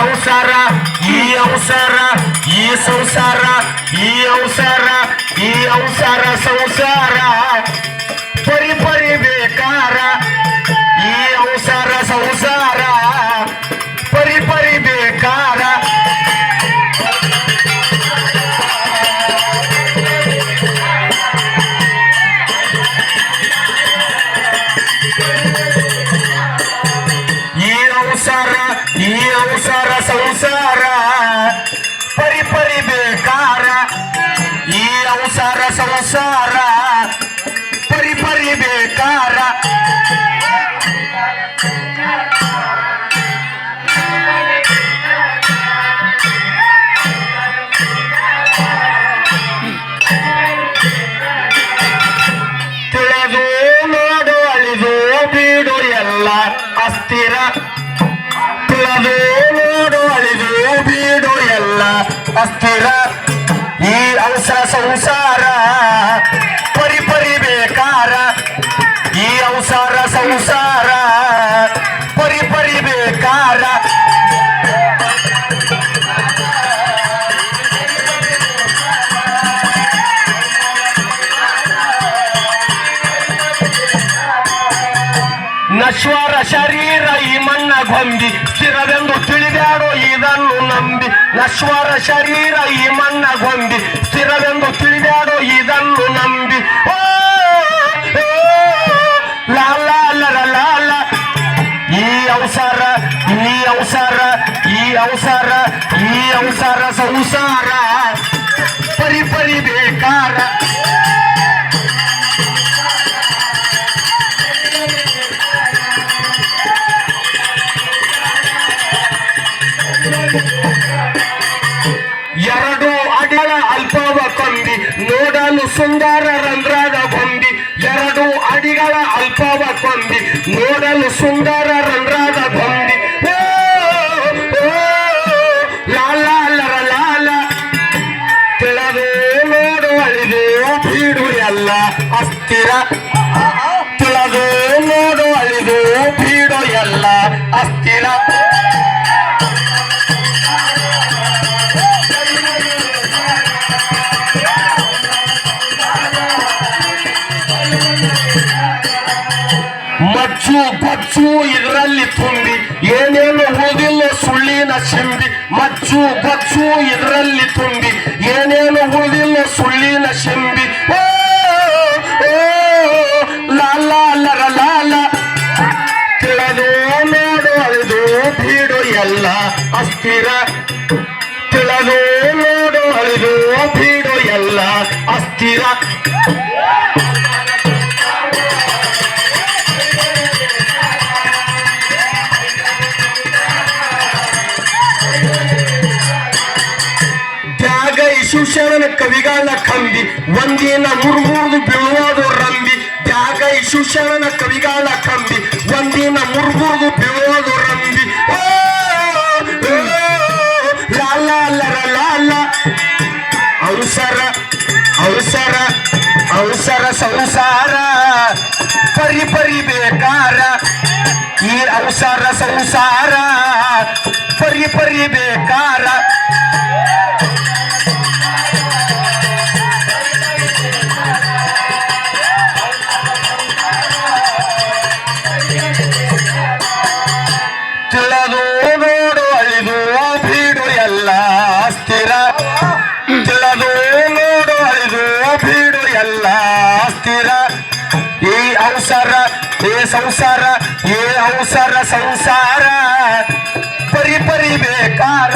ಅವಸರ ಈ ಅವಸರ ಈ ಸಂಸಾರ ಈ ಅವಸರ ಈ ಅವಸರ ಸಂಸಾರ ಪರಿ ಪರಿ ಬೇಕಾರ ಈ ಅವಸರ ಸಂಸಾರ ಪರಿ ಪರಿ ಬೇಕಾರ ಈ ಅವಸರ ಈ ಅವಸರ ಸಂಸಾರ, ಪರಿ ಪರಿ ಬೇಕಾರ, ಈ ಅವಸಾರ ಸಂಸಾರ, ಪರಿ ಪರಿ ಬೇಕಾರ. ತಿಳಿದು ನೋಡು, ಅಳಿದು ಬೀಡು ಎಲ್ಲ ಅಸ್ಥಿರ. ಈ ಅವಸಾರ ಸಂಸಾರ, ಪರಿ ಪರಿ ಬೇಕಾರ. ನಶ್ವರ ಶರೀರ ಈ ಮಣ್ಣ ಗೊಂಬಿ ಸ್ಥಿರವೆಂದು ತಿಳಿದಾಡೋ ಇದನ್ನು ನಂಬಿ. ನಶ್ವರ ಶರೀರ ಈ ಮಣ್ಣ ಗೊಂಬಿ ಸ್ಥಿರವೆಂದು ತಿಳಿದಾಡೋ ಇದನ್ನು ಅವಸರ, ಈ ಅವಸರ, ಈ ಅವಸಾರ, ಈ ಅವಸರ ಸಂಸಾರ. ಪರಿ ಪರಿ ಬೇಕಾರ. ಎರಡು ಅಡಿಗಳ ಅಲ್ಪವ ಕೊಂದಿ ನೋಡಲು ಸುಂದರ ರಂಧ್ರದ ಬಂದಿ ಎರಡು ಅಡಿಗಳ ಅಲ್ಪವ ಕೊಂದಿ ನೋಡಲು ಸುಂದರ ತಿಳಿದು ನೋಡು ಅಳಿದು ಬೀಡು ಎಲ್ಲ ಅಸ್ಥಿರ ಮಚ್ಚು ಕೊಚ್ಚು ಇದರಲ್ಲಿ ತುಂಬಿ ಏನೇನು ಉಳಿದಿಲ್ಲ ಸುಳ್ಳಿನ ಶಂಬಿ ಮಚ್ಚು ಕೊಚ್ಚು ಇದರಲ್ಲಿ ತುಂಬಿ ಏನೇನು ಉಳಿದಿಲ್ಲ ಸುಳ್ಳಿನ ಶಂಬಿ ಅಸ್ಥಿರ. ತಿಳಿದು ನೋಡು, ಅಳಿದು ಬೀಡು ಎಲ್ಲ ಅಸ್ಥಿರ. ಶಿವಶರಣ ಕವಿಗಳ ಕಂಬಿ ಒಂದಿನ ಮುರುಮುರುದು ಬೀಳುವುದು ರಂಬಿ ತ್ಯಾಗ ಶಿವಶರಣ ಕವಿಗಳ ಕಂಬಿ ಅವಸರ ಅವಸರ ಅವಸರ ಸಂಸಾರ ಪರಿ ಪರಿ ಬೇಕಾರ. ಈ ಅವಸರ ಸಂಸಾರ ಪರಿ ಪರಿ ಬೇಕಾರ. ಅವಸರ ಈ ಸಂಸಾರ ಏ ಅವಸರ ಸಂಸಾರ. ಪರಿ ಪರಿ ಬೇಕಾರ.